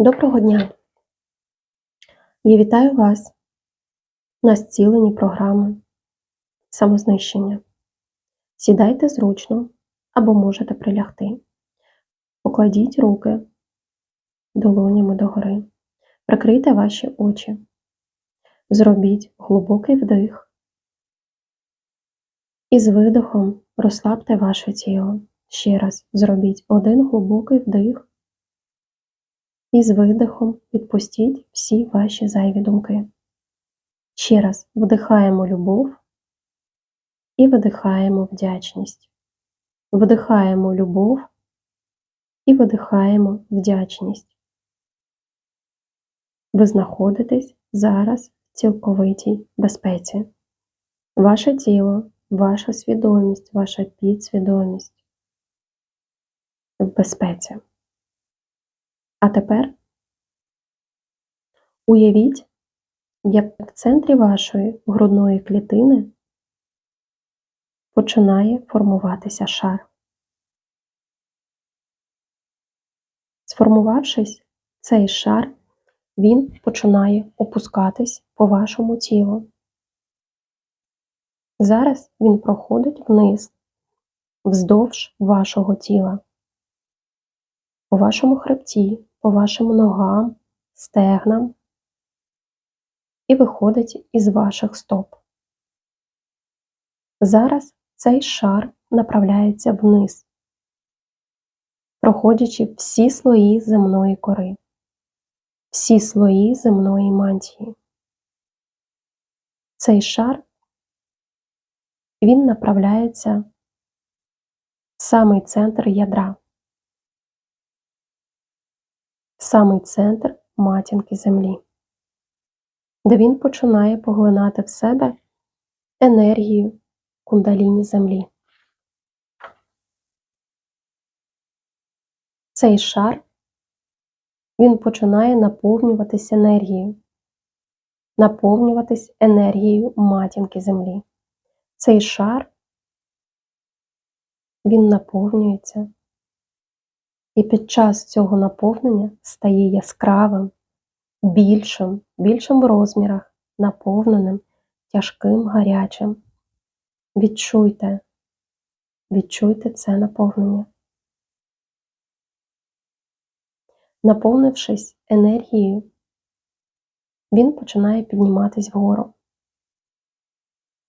Доброго дня! Я вітаю вас на зціленні програми самознищення. Сідайте зручно або можете прилягти. Покладіть руки долонями догори. Прикрийте ваші очі. Зробіть глибокий вдих. І з видихом розслабте ваше тіло. Ще раз зробіть один глибокий вдих. І з видихом відпустіть всі ваші зайві думки. Ще раз вдихаємо любов і видихаємо вдячність. Вдихаємо любов і видихаємо вдячність. Ви знаходитесь зараз в цілковитій безпеці. Ваше тіло, ваша свідомість, ваша підсвідомість в безпеці. А тепер уявіть, як в центрі вашої грудної клітини починає формуватися шар. Сформувавшись, цей шар, він починає опускатись по вашому тілу. Зараз він проходить вниз, вздовж вашого тіла, по вашому хребті, по вашим ногам, стегнам і виходить із ваших стоп. Зараз цей шар направляється вниз, проходячи всі слої земної кори, всі слої земної мантії. Цей шар він направляється в самий центр ядра самий центр матінки Землі, де він починає поглинати в себе енергію кундаліні Землі. Цей шар він починає наповнюватись енергією, наповнюватись енергією матінки Землі. Цей шар він наповнюється і під час цього наповнення стає яскравим, більшим, більшим в розмірах, наповненим, тяжким, гарячим. Відчуйте, відчуйте це наповнення. Наповнившись енергією, він починає підніматись вгору,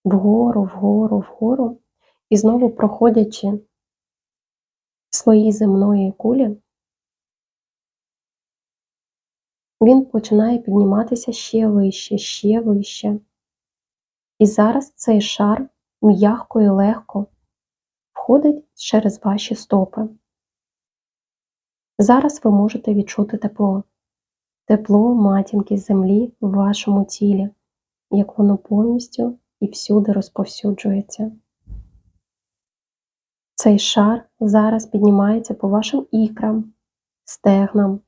вгору, вгору, вгору, і знову проходячи слої земної кулі, він починає підніматися ще вище, ще вище. І зараз цей шар м'яко і легко входить через ваші стопи. Зараз ви можете відчути тепло, тепло матінки землі в вашому тілі, як воно повністю і всюди розповсюджується. Цей шар зараз піднімається по вашим ікрам, стегнам,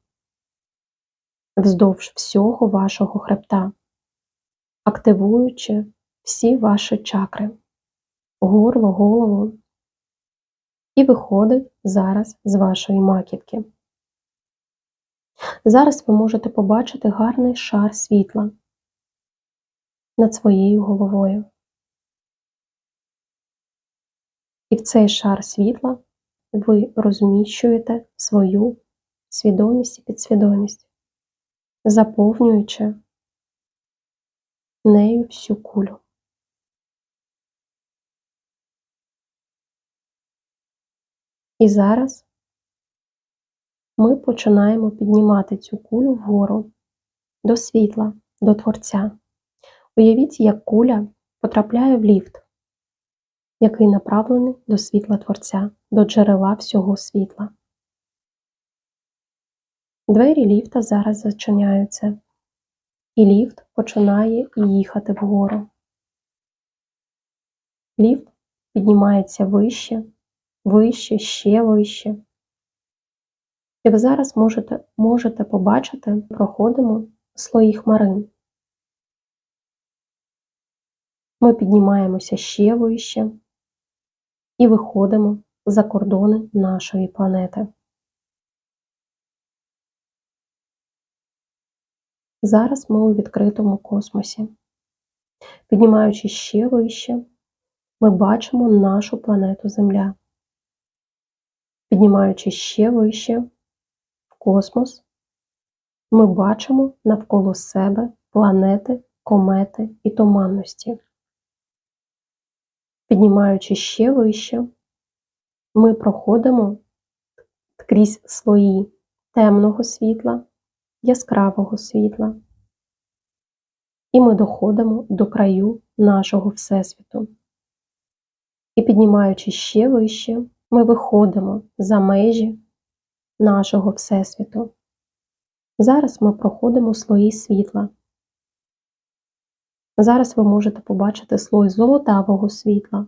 вздовж всього вашого хребта, активуючи всі ваші чакри, горло, голову і виходить зараз з вашої маківки. Зараз ви можете побачити гарний шар світла над своєю головою. І в цей шар світла ви розміщуєте свою свідомість і підсвідомість, заповнюючи нею всю кулю. І зараз ми починаємо піднімати цю кулю вгору до світла, до Творця. Уявіть, як куля потрапляє в ліфт який направлений до світла Творця, до джерела всього світла. Двері ліфта зараз зачиняються, і ліфт починає їхати вгору. Ліфт піднімається вище, вище, ще вище. І ви зараз можете можете побачити, проходимо слої хмарин. Ми піднімаємося ще вище, і виходимо за кордони нашої планети. Зараз ми у відкритому космосі. Піднімаючись ще вище, ми бачимо нашу планету Земля. Піднімаючись ще вище в космос, ми бачимо навколо себе планети, комети і туманності. Піднімаючись ще вище, ми проходимо крізь слої темного світла, яскравого світла, і ми доходимо до краю нашого Всесвіту. І піднімаючись ще вище, ми виходимо за межі нашого Всесвіту. Зараз ми проходимо слої світла. Зараз ви можете побачити слой золотавого світла,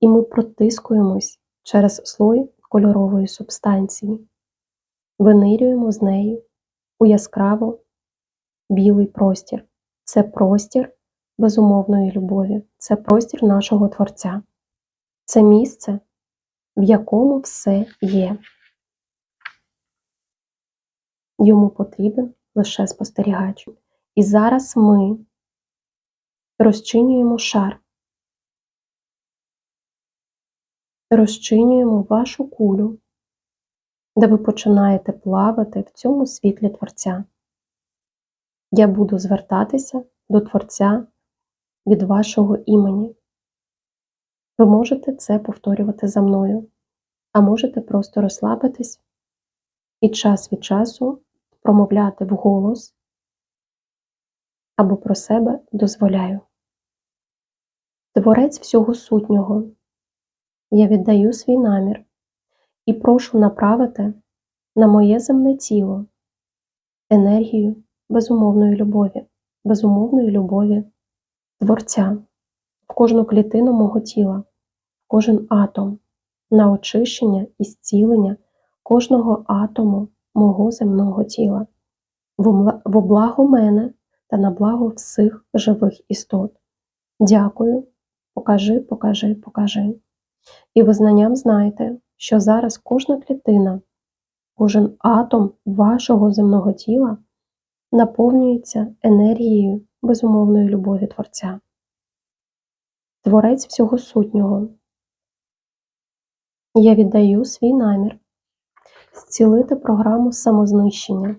і ми протискуємось через слой кольорової субстанції, винирюємо з нею у яскраво білий простір. Це простір безумовної любові, це простір нашого Творця, це місце, в якому все є. Йому потрібен лише спостерігач. І зараз ми розчинюємо шар, розчинюємо вашу кулю, де ви починаєте плавати в цьому світлі Творця. Я буду звертатися до Творця від вашого імені. Ви можете це повторювати за мною, а можете просто розслабитись і час від часу промовляти вголос або про себе дозволяю. Творець всього сутнього, я віддаю свій намір і прошу направити на моє земне тіло енергію безумовної любові, безумовної любові Творця. В кожну клітину мого тіла, в кожен атом, на очищення і зцілення кожного атому мого земного тіла, в благо мене та на благо всіх живих істот. Дякую, покажи, покажи, покажи. І ви знанням знаєте, що зараз кожна клітина, кожен атом вашого земного тіла наповнюється енергією безумовної любові Творця. Творець всього сутнього. Я віддаю свій намір зцілити програму самознищення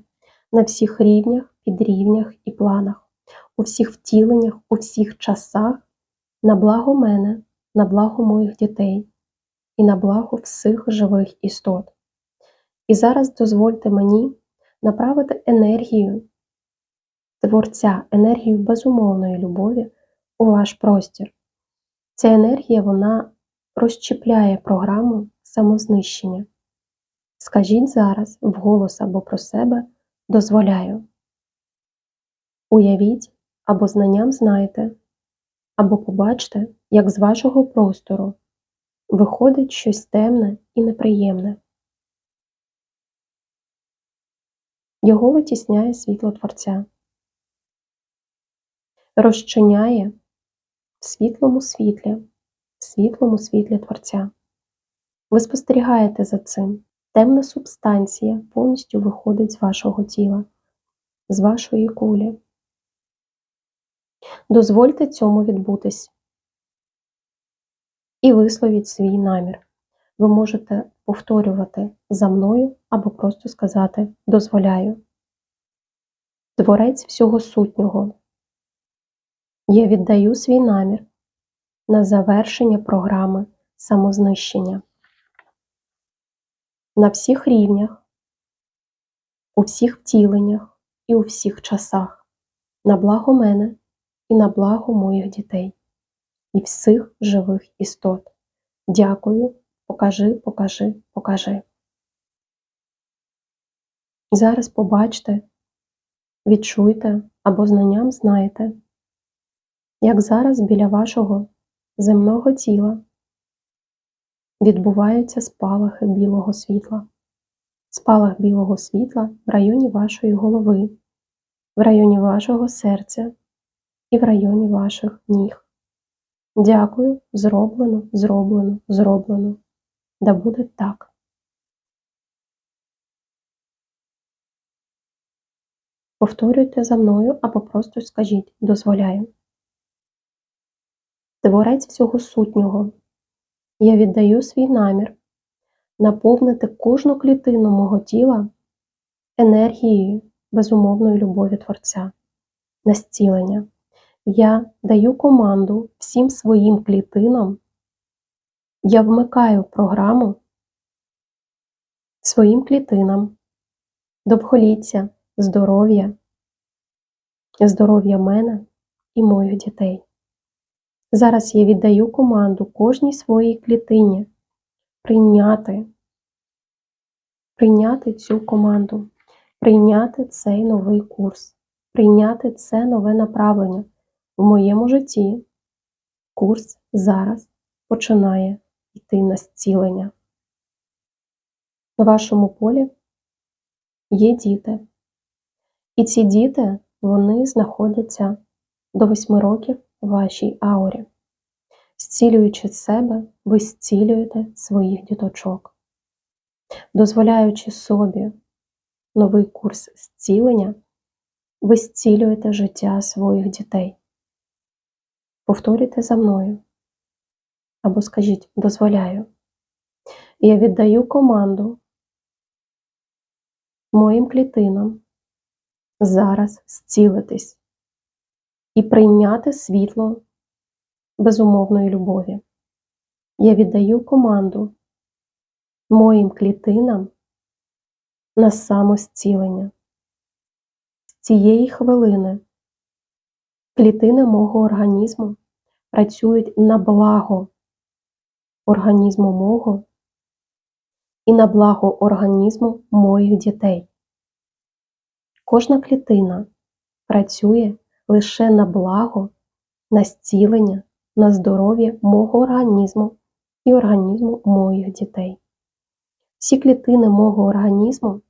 на всіх рівнях, підрівнях і планах, у всіх втіленнях, у всіх часах, на благо мене, на благо моїх дітей і на благо всіх живих істот. І зараз дозвольте мені направити енергію Творця, енергію безумовної любові у ваш простір. Ця енергія вона розчіпляє програму самознищення. Скажіть зараз вголос або про себе дозволяю. Уявіть або знанням знаєте, або побачте, як з вашого простору виходить щось темне і неприємне. Його витісняє світло Творця, розчиняє в світлому світлі, в світлому світлі Творця. Ви спостерігаєте за цим. Темна субстанція повністю виходить з вашого тіла, з вашої кулі. Дозвольте цьому відбутись і висловіть свій намір. Ви можете повторювати за мною або просто сказати дозволяю. Творець всього сутнього. Я віддаю свій намір на завершення програми самознищення на всіх рівнях, у всіх втіленнях і у всіх часах, на благо мене і на благо моїх дітей і всіх живих істот. Дякую, покажи, покажи, покажи. Зараз побачте, відчуйте або знанням знаєте, як зараз біля вашого земного тіла відбуваються спалахи білого світла. Спалах білого світла в районі вашої голови, в районі вашого серця і в районі ваших ніг. Дякую, зроблено, зроблено, зроблено. Да буде так. Повторюйте за мною або просто скажіть дозволяю. Творець всього сутнього, я віддаю свій намір наповнити кожну клітину мого тіла енергією безумовної любові Творця, на зцілення. Я даю команду всім своїм клітинам, я вмикаю програму своїм клітинам, довголіття, здоров'я, здоров'я мене і моїх дітей. Зараз я віддаю команду кожній своїй клітині прийняти, прийняти цю команду, прийняти цей новий курс, прийняти це нове направлення в моєму житті. Курс зараз починає йти на зцілення. На вашому полі є діти. І ці діти вони знаходяться до 8 років в вашій аурі. Зцілюючи себе, ви зцілюєте своїх діточок. Дозволяючи собі новий курс зцілення, ви зцілюєте життя своїх дітей. Повторюйте за мною або скажіть дозволяю. Я віддаю команду моїм клітинам зараз зцілитись і прийняти світло безумовної любові. Я віддаю команду моїм клітинам на самозцілення. З цієї хвилини клітини мого організму працюють на благо організму мого і на благо організму моїх дітей. Кожна клітина працює лише на благо, на зцілення, на здоров'я мого організму і організму моїх дітей. Всі клітини мого організму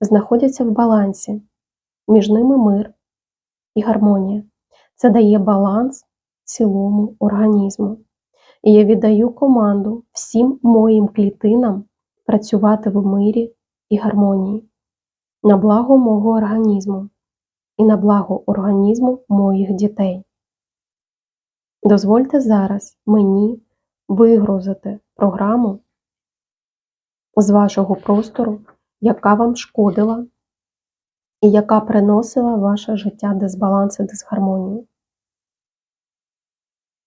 знаходяться в балансі, між ними мир і гармонія. Це дає баланс цілому організму. І я віддаю команду всім моїм клітинам працювати в мирі і гармонії на благо мого організму і на благо організму моїх дітей. Дозвольте зараз мені вигрузити програму з вашого простору, яка вам шкодила і яка приносила в ваше життя дисбаланс і дисгармонію.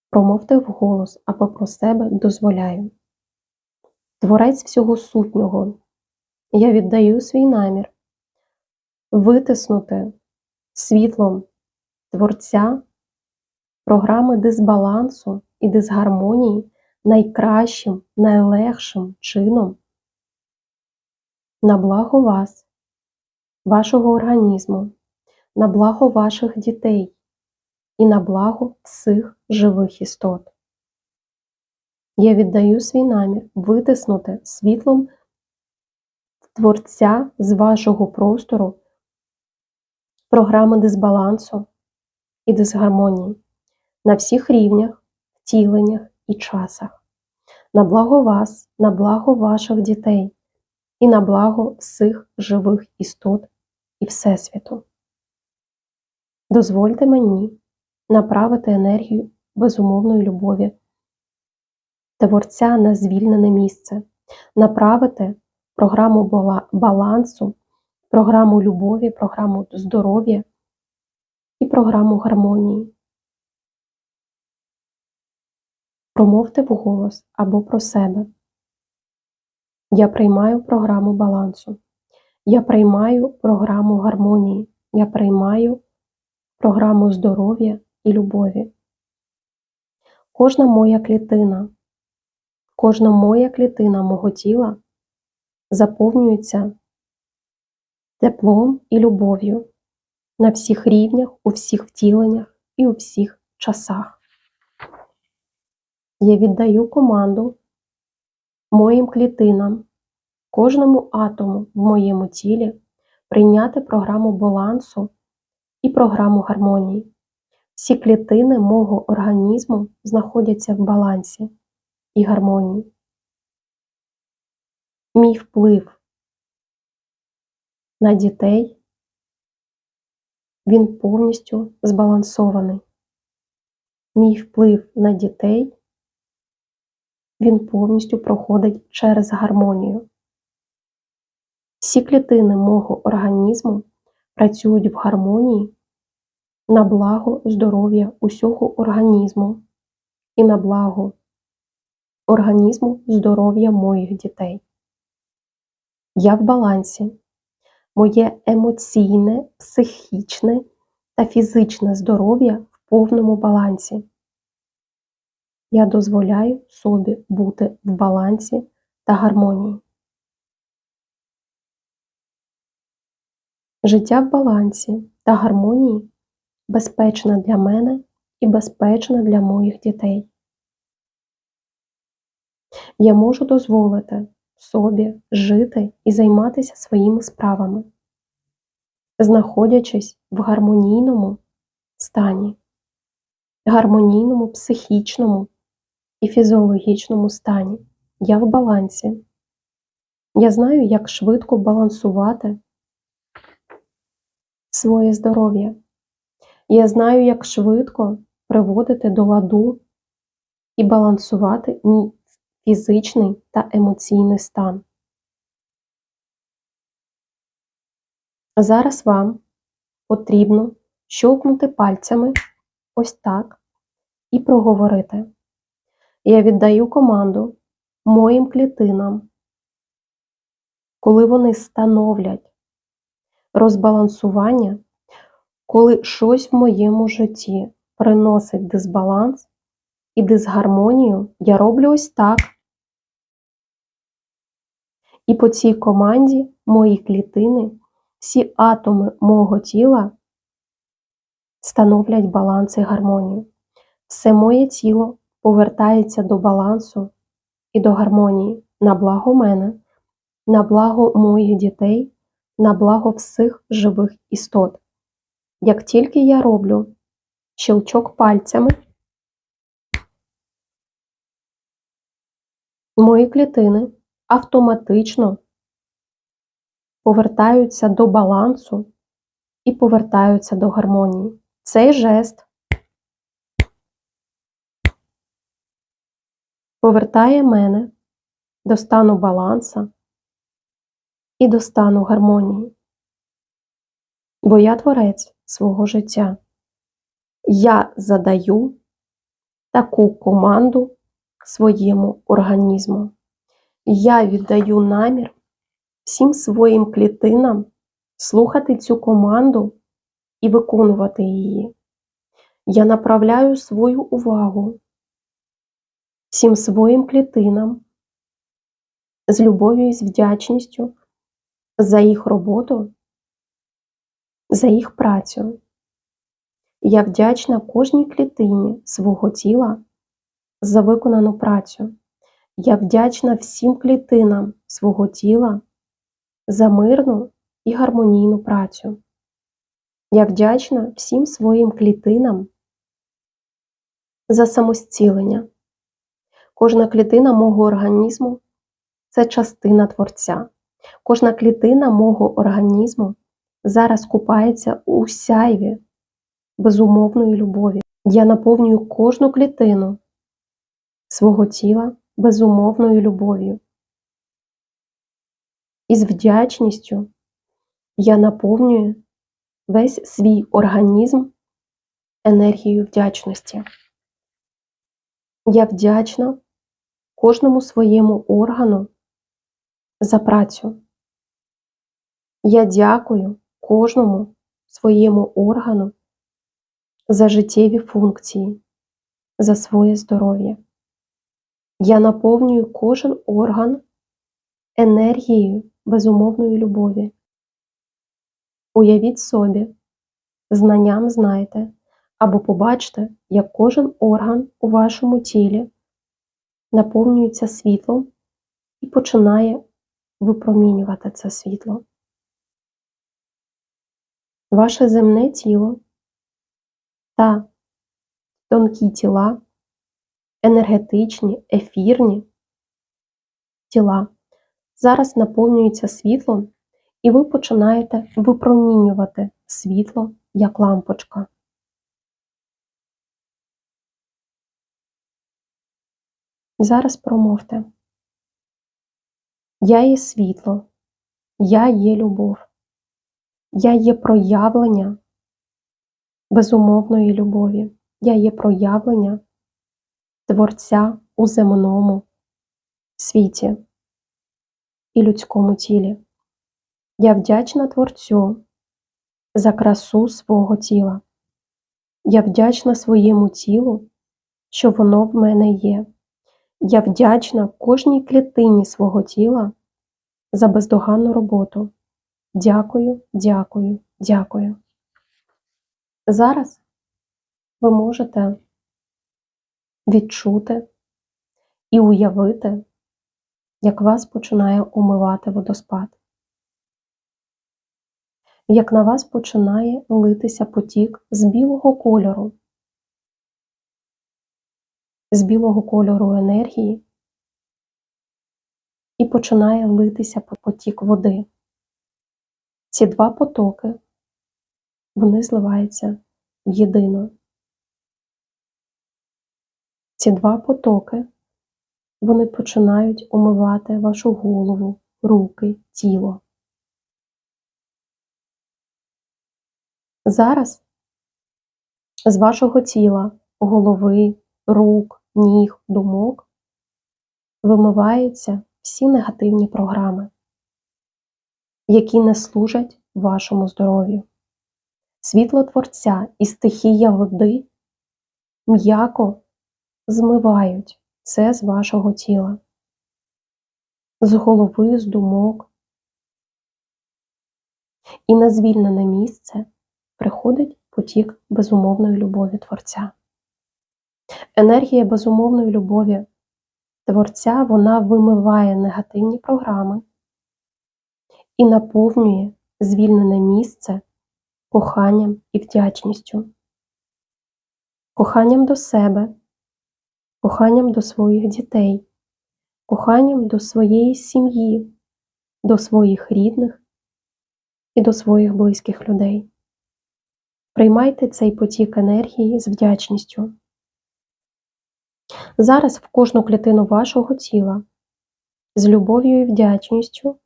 Промовте вголос або про себе дозволяю. Творець всього сутнього, я віддаю свій намір витиснути світлом Творця програми дисбалансу і дисгармонії найкращим, найлегшим чином на благо вас, вашого організму, на благо ваших дітей і на благо всіх живих істот. Я віддаю свій намір витиснути світлом Творця з вашого простору програми дисбалансу і дисгармонії на всіх рівнях, втіленнях і часах, на благо вас, на благо ваших дітей і на благо всіх живих істот і Всесвіту. Дозвольте мені направити енергію безумовної любові, Творця на звільнене місце, направити програму балансу, програму любові, програму здоров'я і програму гармонії. Промовте вголос або про себе. Я приймаю програму балансу. Я приймаю програму гармонії. Я приймаю програму здоров'я і любові. Кожна моя клітина, кожна моя клітина мого тіла заповнюється теплом і любов'ю на всіх рівнях, у всіх втіленнях і у всіх часах. Я віддаю команду моїм клітинам, кожному атому в моєму тілі прийняти програму балансу і програму гармонії. Всі клітини мого організму знаходяться в балансі і гармонії. Мій вплив на дітей він повністю збалансований. Мій вплив на дітей він повністю проходить через гармонію. Всі клітини мого організму працюють в гармонії на благо здоров'я усього організму і на благо організму здоров'я моїх дітей. Я в балансі. Моє емоційне, психічне та фізичне здоров'я в повному балансі. Я дозволяю собі бути в балансі та гармонії. Життя в балансі та гармонії безпечне для мене і безпечне для моїх дітей. Я можу дозволити собі жити і займатися своїми справами, знаходячись в гармонійному стані, гармонійному психічному і фізіологічному стані. Я в балансі. Я знаю, як швидко балансувати своє здоров'я. Я знаю, як швидко приводити до ладу і балансувати мій фізичний та емоційний стан. Зараз вам потрібно щелкнути пальцями ось так і проговорити. Я віддаю команду моїм клітинам, коли вони становлять розбалансування, коли щось в моєму житті приносить дисбаланс і дисгармонію, я роблю ось так. І по цій команді мої клітини, всі атоми мого тіла становлять баланс і гармонію. Все моє тіло повертається до балансу і до гармонії на благо мене, на благо моїх дітей, на благо всіх живих істот. Як тільки я роблю щелчок пальцями, мої клітини автоматично повертаються до балансу і повертаються до гармонії. Цей жест повертає мене до стану баланса і до стану гармонії. Бо я творець свого життя. Я задаю таку команду своєму організму. Я віддаю намір всім своїм клітинам слухати цю команду і виконувати її. Я направляю свою увагу всім своїм клітинам з любов'ю і з вдячністю за їх роботу, за їх працю. Я вдячна кожній клітині свого тіла за виконану працю. Я вдячна всім клітинам свого тіла за мирну і гармонійну працю. Я вдячна всім своїм клітинам за самозцілення. Кожна клітина мого організму це частина Творця. Кожна клітина мого організму зараз купається у сяйві безумовної любові. Я наповнюю кожну клітину свого тіла безумовною любов'ю. І з вдячністю я наповнюю весь свій організм енергією вдячності. Я вдячна кожному своєму органу за працю. Я дякую кожному своєму органу за життєві функції, за своє здоров'я. Я наповнюю кожен орган енергією безумовної любові. Уявіть собі, знанням знайте або побачте, як кожен орган у вашому тілі наповнюється світлом і починає випромінювати це світло. Ваше земне тіло та тонкі тіла, енергетичні, ефірні тіла зараз наповнюються світлом, і ви починаєте випромінювати світло як лампочка. Зараз промовте. Я є світло, я є любов, я є проявлення безумовної любові, я є проявлення Творця у земному світі і людському тілі. Я вдячна Творцю за красу свого тіла. Я вдячна своєму тілу, що воно в мене є. Я вдячна кожній клітині свого тіла за бездоганну роботу. Дякую, дякую, дякую. Зараз ви можете відчути і уявити, як вас починає умивати водоспад, як на вас починає литися потік з білого кольору, з білого кольору енергії, і починає литися потік води. Ці два потоки вони зливаються єдино. Ці два потоки вони починають умивати вашу голову, руки, тіло. Зараз з вашого тіла, голови, рук, ніг, думок вимиваються всі негативні програми, які не служать вашому здоров'ю. Світло Творця і стихія води м'яко змивають це з вашого тіла, з голови, з думок. І на звільнене місце приходить потік безумовної любові Творця. Енергія безумовної любові Творця вона вимиває негативні програми і наповнює звільнене місце коханням і вдячністю, коханням до себе, коханням до своїх дітей, коханням до своєї сім'ї, до своїх рідних і до своїх близьких людей. Приймайте цей потік енергії з вдячністю. Зараз в кожну клітину вашого тіла з любов'ю і вдячністю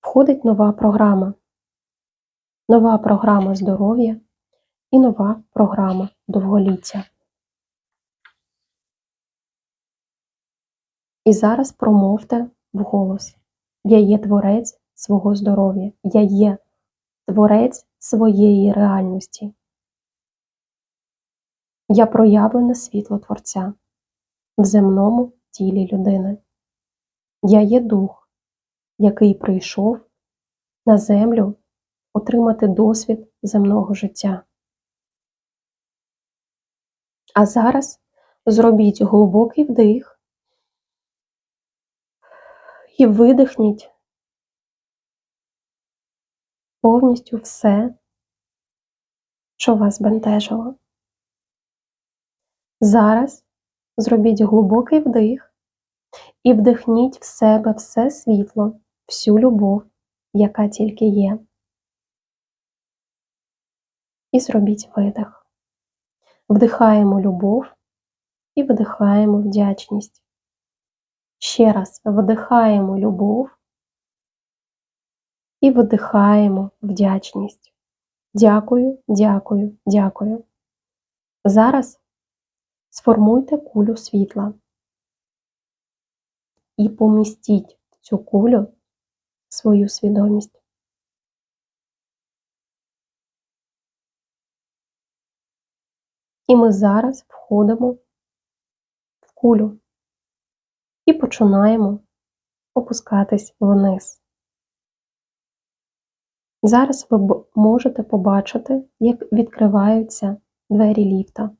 входить нова програма, нова програма здоров'я і нова програма довголіття. І зараз промовте вголос: Я є творець свого здоров'я, я є творець своєї реальності. Я проявлене світло Творця в земному тілі людини. Я є дух, який прийшов на землю отримати досвід земного життя. А зараз зробіть глибокий вдих і видихніть повністю все, що вас бентежило. Зараз зробіть глибокий вдих і вдихніть в себе все світло, всю любов, яка тільки є. І зробіть видих. Вдихаємо любов і вдихаємо вдячність. Ще раз вдихаємо любов і видихаємо вдячність. Дякую, дякую, дякую. Зараз сформуйте кулю світла і помістіть в цю кулю свою свідомість. І ми зараз входимо в кулю і починаємо опускатись вниз. Зараз ви можете побачити, як відкриваються двері ліфта.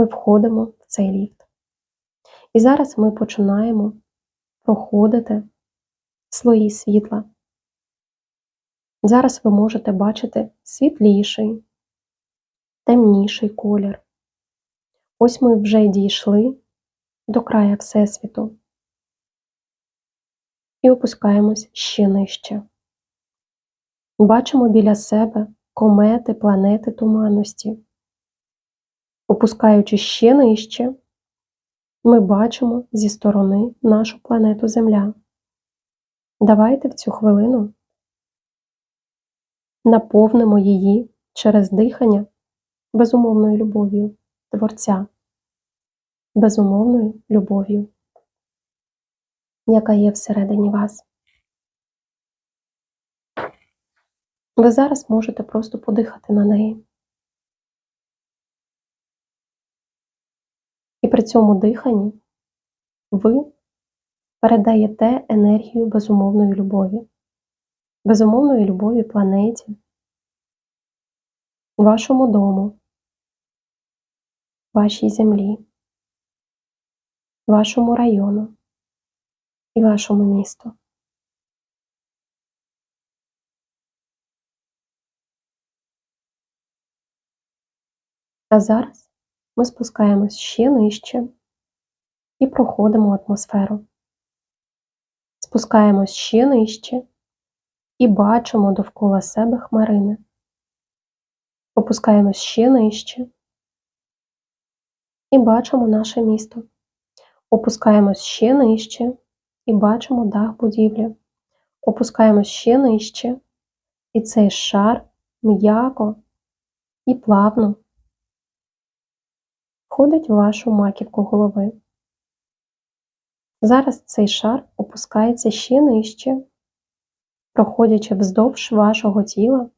Ми входимо в цей ліфт. І зараз ми починаємо проходити слої світла. Зараз ви можете бачити світліший, темніший колір. Ось ми вже дійшли до края Всесвіту і опускаємось ще нижче. Бачимо біля себе комети, планети туманності. Опускаючи ще нижче, ми бачимо зі сторони нашу планету Земля. Давайте в цю хвилину наповнимо її через дихання безумовною любов'ю Творця, безумовною любов'ю, яка є всередині вас. Ви зараз можете просто подихати на неї. При цьому диханні ви передаєте енергію безумовної любові, безумовної любові планеті, вашому дому, вашій землі, вашому району і вашому місту. А зараз ми спускаємось ще нижче і проходимо атмосферу. Спускаємось ще нижче і бачимо довкола себе хмарини. Опускаємось ще нижче і бачимо наше місто. Опускаємось ще нижче і бачимо дах будівлі. Опускаємось ще нижче, і цей шар м'яко і плавно входить в вашу маківку голови. Зараз цей шар опускається ще нижче, проходячи вздовж вашого тіла,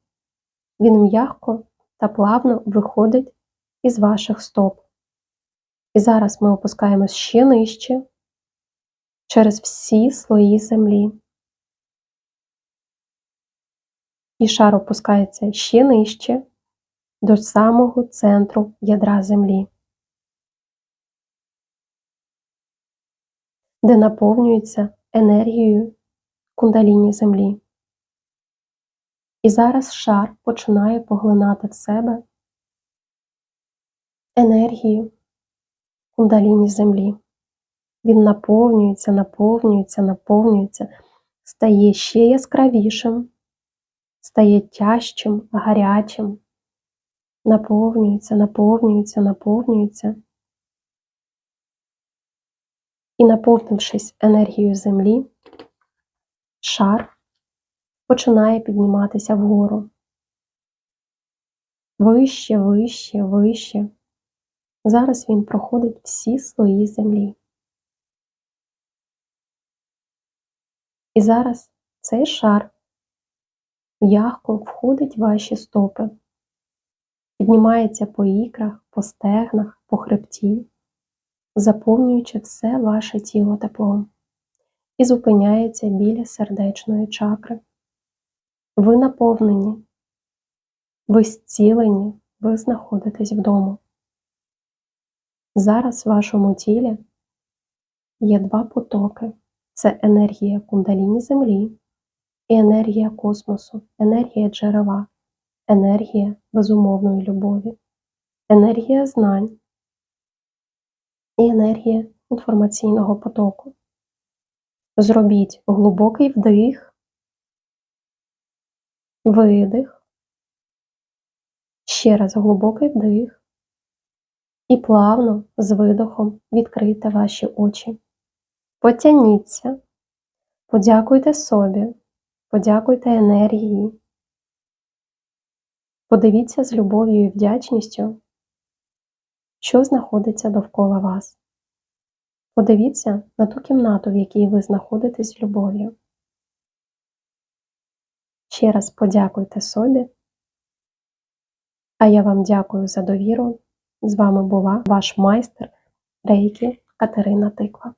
він м'яко та плавно виходить із ваших стоп. І зараз ми опускаємось ще нижче через всі слої землі. І шар опускається ще нижче до самого центру ядра землі. Де наповнюється енергією кундаліні землі. І зараз шар починає поглинати в себе енергію кундаліні землі. Він наповнюється, наповнюється, наповнюється, стає ще яскравішим, стає тяжчим, гарячим, наповнюється, наповнюється, наповнюється. І, наповнившись енергією землі, шар починає підніматися вгору. Вище, вище, вище. Зараз він проходить всі слої землі. І зараз цей шар м'яко входить в ваші стопи, піднімається по ікрах, по стегнах, по хребті заповнюючи все ваше тіло теплом, і зупиняється біля сердечної чакри. Ви наповнені, ви зцілені, ви знаходитесь вдома. Зараз в вашому тілі є два потоки: це енергія кундаліні землі і енергія космосу, енергія джерела, енергія безумовної любові, енергія знань, і енергія інформаційного потоку. Зробіть глибокий вдих, видих, ще раз глибокий вдих і плавно з видохом відкрийте ваші очі. Потягніться, подякуйте собі, подякуйте енергії. Подивіться з любов'ю і вдячністю що знаходиться довкола вас. Подивіться на ту кімнату, в якій ви знаходитесь з любов'ю. Ще раз подякуйте собі. А я вам дякую за довіру. З вами була ваш майстер Рейкі Катерина Тиква.